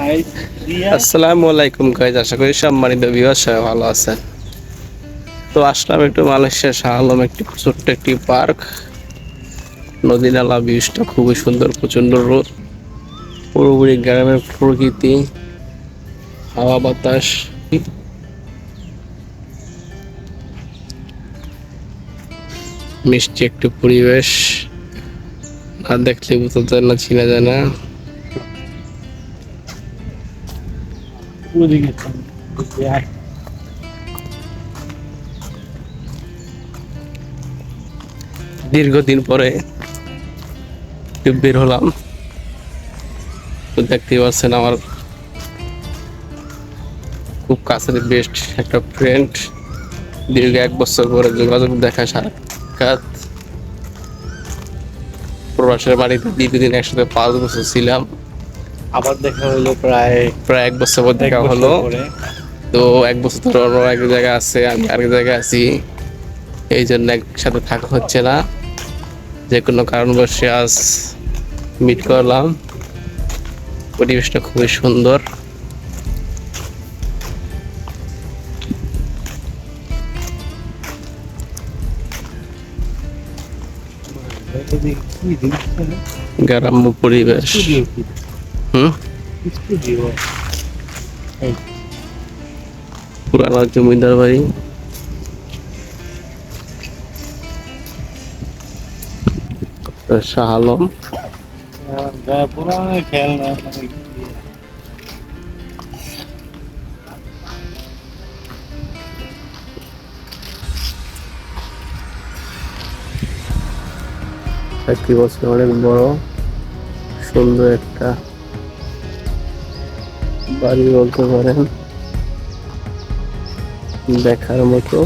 আসসালামু আলাইকুম গাইজ আশা করি সম্মানিত বিবাহ সবাই ভালো আছেন। তো আসলাম একটু মালয়েশিয়া শাহ আলম একটি ছোট্ট একটি পার্ক। নদী নালা ভিউজটা খুবই সুন্দর প্রচণ্ড রোদ। পুরোপুরি গ্রামের প্রকৃতি, হাওয়া বাতাস। মিষ্টি একটু পরিবেশ। না দেখলে বোঝা যায় না, চিনা যায় না। দীর্ঘদিন পরে বের হলাম। তো দেখতেই পাচ্ছেন আমার খুব কাছের বেস্ট একটা ফ্রেন্ড দীর্ঘ এক বছর পরে যোগাযোগ দেখা, সাক্ষাৎ। প্রবাসের বাড়িতে দীর্ঘদিন একসাথে পাঁচ বছর ছিলাম। আবার দেখা হলো প্রায় প্রায় এক বছর পর দেখা হলো। তো এক বছর ধরে অন্য এক জায়গায় আছে আমি আরেক জায়গায় আছি। এই জন্য একসাথে থাকা হচ্ছে না। যে কোনো কারণবশে আজ মিট করলাম। পরিবেশটা খুবই সুন্দর। গ্রাম্য পরিবেশ? হুম। পুরানো জমিদার বাড়ি শাহ আলম? একটি বছর অনেক বড় সুন্দর একটা বাড়ি বলতে পারেন। দেখার মতো।